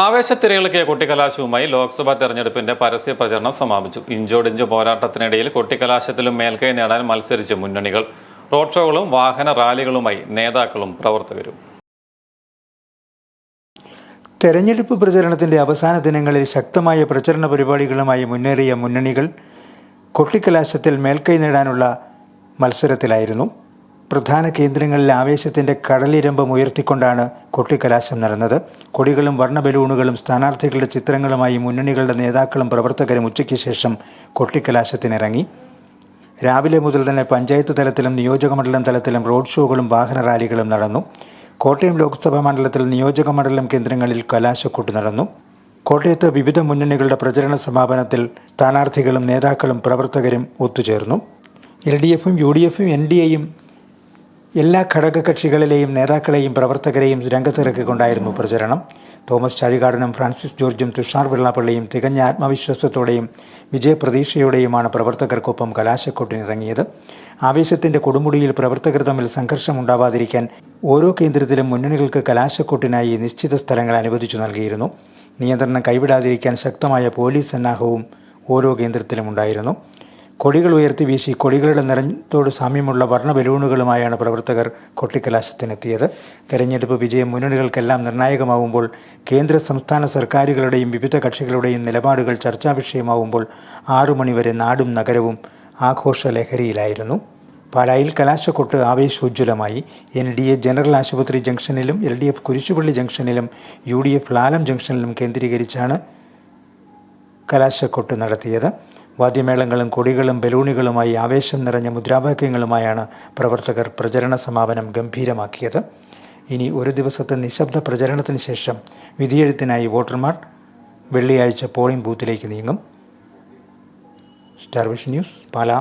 ആവേശത്തിരയിളക്കിയ കൊട്ടിക്കലാശവുമായി ലോക്സഭാ തെരഞ്ഞെടുപ്പിന്റെ പരസ്യ പ്രചരണം സമാപിച്ചു. ഇഞ്ചോടിഞ്ച് പോരാട്ടത്തിനിടയിൽ കൊട്ടിക്കലാശത്തിലും മേൽക്കൈ നേടാൻ മത്സരിച്ച മുന്നണികൾ റോഡ് ഷോകളും വാഹന റാലികളുമായി നേതാക്കളും പ്രവർത്തകരും. തെരഞ്ഞെടുപ്പ് പ്രചരണത്തിന്റെ അവസാന ദിനങ്ങളിൽ ശക്തമായ പ്രചരണ പരിപാടികളുമായി മുന്നേറിയ മുന്നണികൾ കൊട്ടിക്കലാശത്തിൽ മേൽക്കൈ നേടാനുള്ള മത്സരത്തിലായിരുന്നു. പ്രധാന കേന്ദ്രങ്ങളിൽ ആവേശത്തിന്റെ കടലിരമ്പം ഉയർത്തിക്കൊണ്ടാണ് കൊട്ടിക്കലാശം നടന്നത്. കൊടികളും വർണ ബലൂണുകളും സ്ഥാനാർത്ഥികളുടെ ചിത്രങ്ങളുമായി മുന്നണികളുടെ നേതാക്കളും പ്രവർത്തകരും ഉച്ചയ്ക്ക് ശേഷം കൊട്ടിക്കലാശത്തിനിറങ്ങി. രാവിലെ മുതൽ തന്നെ പഞ്ചായത്ത് തലത്തിലും നിയോജകമണ്ഡലം തലത്തിലും റോഡ് ഷോകളും വാഹന റാലികളും നടന്നു. കോട്ടയം ലോക്സഭാ മണ്ഡലത്തിൽ നിയോജകമണ്ഡലം കേന്ദ്രങ്ങളിൽ കലാശക്കൂട്ട് നടന്നു. കോട്ടയത്ത് വിവിധ മുന്നണികളുടെ പ്രചരണ സമാപനത്തിൽ സ്ഥാനാർത്ഥികളും നേതാക്കളും പ്രവർത്തകരും ഒത്തുചേർന്നു. എൽ ഡി എഫും യു ഡി എഫും എൻ ഡി എയും എല്ലാ ഘടകകക്ഷികളിലെയും നേതാക്കളെയും പ്രവർത്തകരെയും രംഗത്തിറക്കിക്കൊണ്ടായിരുന്നു പ്രചരണം. തോമസ് ചാഴികാടനും ഫ്രാൻസിസ് ജോർജും തുഷാർ വെള്ളാപ്പള്ളിയും തികഞ്ഞ ആത്മവിശ്വാസത്തോടെയും വിജയപ്രതീക്ഷയോടെയുമാണ് പ്രവർത്തകർക്കൊപ്പം കലാശക്കൊട്ടിനിറങ്ങിയത്. ആവേശത്തിന്റെ കൊടുമുടിയിൽ പ്രവർത്തകർ തമ്മിൽ സംഘർഷമുണ്ടാവാതിരിക്കാൻ ഓരോ കേന്ദ്രത്തിലും മുന്നണികൾക്ക് കലാശക്കൊട്ടിനായി നിശ്ചിത സ്ഥലങ്ങൾ അനുവദിച്ചു നൽകിയിരുന്നു. നിയന്ത്രണം കൈവിടാതിരിക്കാൻ ശക്തമായ പോലീസ് സന്നാഹവും ഓരോ കേന്ദ്രത്തിലും ഉണ്ടായിരുന്നു. കൊടികൾ ഉയർത്തി വീശി കൊടികളുടെ നിറത്തോട് സാമ്യമുള്ള വർണ ബലൂണുകളുമായാണ് പ്രവർത്തകർ കൊട്ടിക്കലാശത്തിനെത്തിയത്. തെരഞ്ഞെടുപ്പ് വിജയ മുന്നണികൾക്കെല്ലാം നിർണായകമാവുമ്പോൾ കേന്ദ്ര സംസ്ഥാന സർക്കാരുകളുടെയും വിവിധ കക്ഷികളുടെയും നിലപാടുകൾ ചർച്ചാ വിഷയമാവുമ്പോൾ ആറു മണിവരെ നാടും നഗരവും ആഘോഷ ലഹരിയിലായിരുന്നു പാലായിൽ കലാശക്കൊട്ട് ആവേശോജ്വലമായി. എൻ ഡി എ ജനറൽ ആശുപത്രി ജംഗ്ഷനിലും എൽ ഡി എഫ് കുരിശുപള്ളി ജംഗ്ഷനിലും യു ഡി എഫ് ലാലം ജംഗ്ഷനിലും കേന്ദ്രീകരിച്ചാണ് കലാശക്കൊട്ട് നടത്തിയത്. വാദ്യമേളങ്ങളും കൊടികളും ബലൂണുകളുമായി ആവേശം നിറഞ്ഞ മുദ്രാവാക്യങ്ങളുമായാണ് പ്രവർത്തകർ പ്രചരണ സമാപനം ഗംഭീരമാക്കിയത്. ഇനി ഒരു ദിവസത്തെ നിശബ്ദ പ്രചരണത്തിന് ശേഷം വിധിയെഴുത്തിനായി വോട്ടർമാർ വെള്ളിയാഴ്ച പോളിംഗ് ബൂത്തിലേക്ക് നീങ്ങും. Star Vision News Pala.